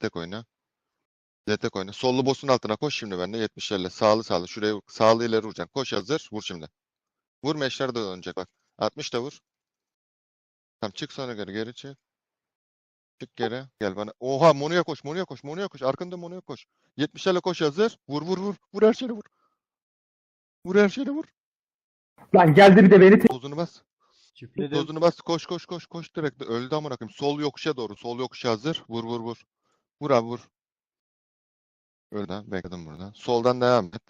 Tek oyna. Tek oyna. Sollu boss'un altına koş şimdi bende 70'lerle. Sağlı sağlı. Şuraya sağlı ileri vuracaksın. Koş hazır. Vur şimdi. Vur meşler de dönecek bak. 60 da vur. Tamam çık sonra geri geri çık. Çık geri. Gel bana. Oha Monu'ya koş. Monu'ya koş. Monu'ya koş. Arkanda Monu'ya koş. 70'lerle koş hazır. Vur vur vur. Vur her şeyini vur. Vur her şeyini vur. Lan geldi bir de beni Tozunu bas. Çiftledim. Tozunu bas. Koş koş koş koş direkt. Öldü amına koyayım. Sol yokuşa doğru. Sol yokuşa hazır. Vur vur vur. Vur abi vur. Öyle bekledim burada. Soldan devam et.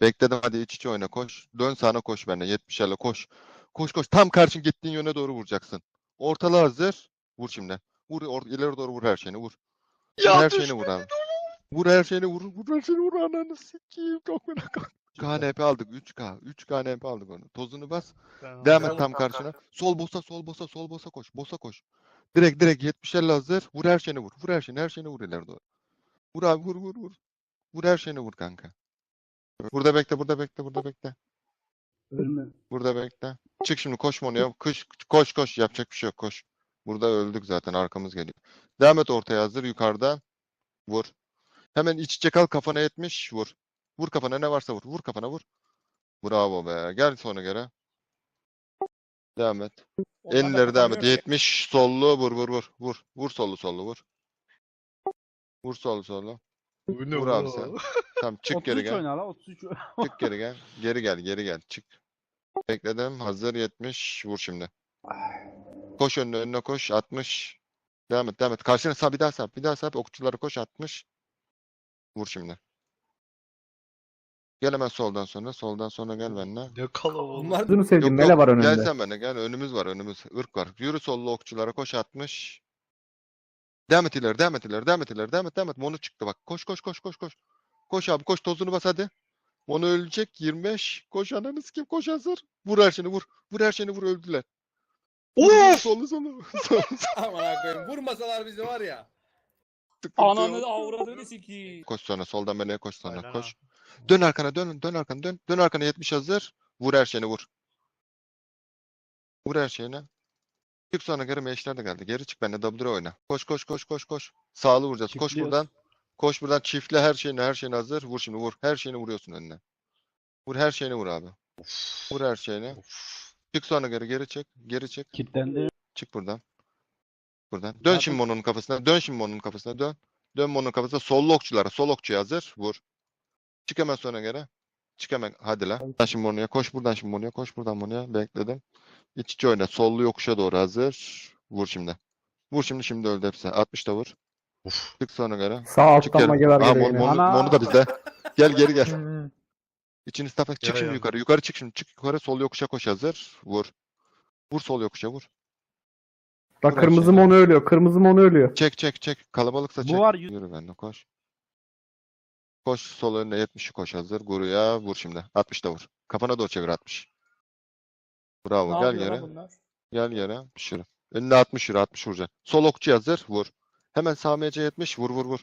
Bekledim hadi iç içe oyna koş. Dön sağına koş benimle. 70'lerle koş. Koş koş. Tam karşın gittiğin yöne doğru vuracaksın. Ortalığı hazır. Vur şimdi. Vur or ileri doğru vur her şeyini vur. Vur her şeyini vur abi. Vur her şeyini vur. Vur her şeyini vur ananı sikeyim. Çok merak. KNP aldık 3K. 3 KNP aldık onu. Tozunu bas. Devam et tam karşına. Sol bosa, sol bosa, sol bosa koş. Bosa koş. Direkt direkt 70'lerle hazır. Vur her şeyini vur. Vur her şeyini, her şeyini vur ileri doğru. Vur abi vur vur vur. Vur her şeyini vur kanka. Burada bekle, burada bekle, burada bekle. Ölme. Burada bekle. Çık şimdi koş Mono'ya. Koş, koş koş. Yapacak bir şey yok koş. Burada öldük zaten arkamız geliyor. Devam et ortaya hazır yukarıda. Vur. Hemen iç içe kal kafana 70 vur. Vur kafana ne varsa vur. Vur kafana vur. Bravo be. Gel sonra geri. Devam et. En ileri devam et. 70 sollu vur vur vur. Vur. Vur sollu sollu vur. Vur sollu sollu. Vur abi sen. Tamam çık geri 33 gel. oyna la 33. Çık geri gel. Geri gel, geri gel. Çık. Bekledim. Hazır 70. Vur şimdi. Koş önüne, önüne koş. 60. Devam et, devam et. Karşına sağ bir daha sağ. Bir daha sağ. Okçulara koş. 60. Vur şimdi. Gel hemen soldan sonra. Soldan sonra gel benimle. Ne kalabalık. Bunlar Kızını mele yok. var Gel önünde. sen benimle. Gel. Önümüz var. Önümüz. Irk var. Yürü sollu okçulara koş. 60. Devam et ileri. Devam et ileri. Devam et ileri. Devam et. Devam et. Monu çıktı bak. Koş koş koş koş koş. Koş abi. Koş. Tozunu bas hadi. Onu ölecek 25. Koş ananı kim koş hazır. Vur her şeyini vur. Vur her şeyini vur öldüler. Vur, Solu solu. Solu aman koyayım. Vurmasalar bizi var ya. Ananı avradını sikeyim. Koş sonra soldan beni koş sonra Aynen koş. Dön arkana dön dön arkana dön. Dön arkana 70 hazır. Vur her şeyini vur. Vur her şeyini. Çık sonra geri meşler de geldi. Geri çık benimle double oyna. Koş koş koş koş koş. Sağlı vuracağız. Koş Çiftliyoruz. buradan. Koş buradan çiftle her şeyini her şeyini hazır. Vur şimdi vur. Her şeyini vuruyorsun önüne. Vur her şeyini vur abi. Vur her şeyini. Çık sonra geri geri çık. Geri çık. Kitlendi. Çık buradan. Buradan. Dön şimdi Mono'nun kafasına. Dön şimdi Mono'nun kafasına. Dön. Dön Mono'nun kafasına. Sollu okçulara. Sol okçuya hazır. Vur. Çık hemen sonra geri. Çık hemen. Hadi la. Buradan şimdi Mono'ya. Koş buradan şimdi Mono'ya. Koş buradan Mono'ya. Bekledim. İç içe oyna. Sollu yokuşa doğru hazır. Vur şimdi. Vur şimdi. Şimdi öldü hepsi. 60 da vur. Uf. Çık sonra geri. Sağ Çık alttan geri. mageler Aa, geliyor Mono, yine. Ana! Mono da bizde. Gel geri gel. Hı. İçini staff. Çık Yara şimdi yandı. yukarı. Yukarı çık şimdi. Çık yukarı. Sol yokuşa koş hazır. Vur. Vur sol yokuşa vur. Bak kırmızı monu ölüyor. Kırmızı monu ölüyor. Çek çek çek. Kalabalıksa Bu çek. var, yüz- Yürü benimle koş. Koş sol önüne 70'i koş hazır. Guruya vur şimdi. 60 da vur. Kafana doğru çevir 60. Bravo. Ne Gel yere. bunlar? Gel yere. Şuraya. Önüne 60 yürü. 60 vuracak. Sol okçu hazır. Vur. Hemen sağ MC 70. Vur vur vur.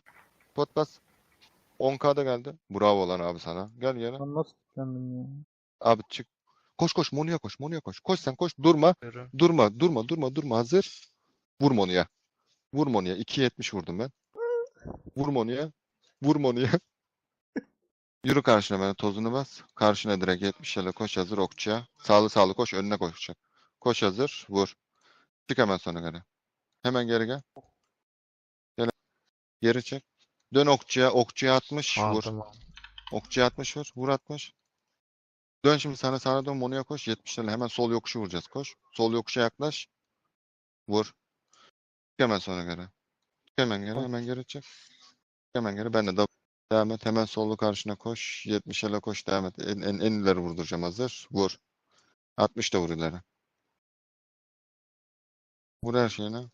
Pot bas. 10K'da geldi. Bravo lan abi sana. Gel yere. Ya? Abi çık. Koş koş. Monu'ya koş. Monu'ya koş. Koş sen koş. Durma. Yürü. Durma. Durma. Durma. Durma. Hazır. Vur Monu'ya. Vur Monu'ya. 2.70 vurdum ben. Vur Monu'ya. Vur Monu'ya. Yürü karşına bana tozunu bas. Karşına direkt 70 ile koş hazır okçuya. Sağlı sağlı koş önüne koşacak. Koş hazır vur. Çık hemen sonra geri. Hemen geri gel. Gel. Geri çek. Dön okçuya. Okçuya 60 vur. Aldım. Okçuya 60 vur. Vur 60. Dön şimdi sana sana dön Monu'ya koş. 70'lerle hemen sol yokuşu vuracağız. Koş. Sol yokuşa yaklaş. Vur. Çık hemen sonra geri. Çık hemen geri. Hemen geri çık. Çık Hemen geri. Ben de devam et. Hemen sollu karşına koş. 70'lerle koş. Devam et. En, en, en ileri vurduracağım hazır. Vur. 60 da vur ileri. Vur her şeyine.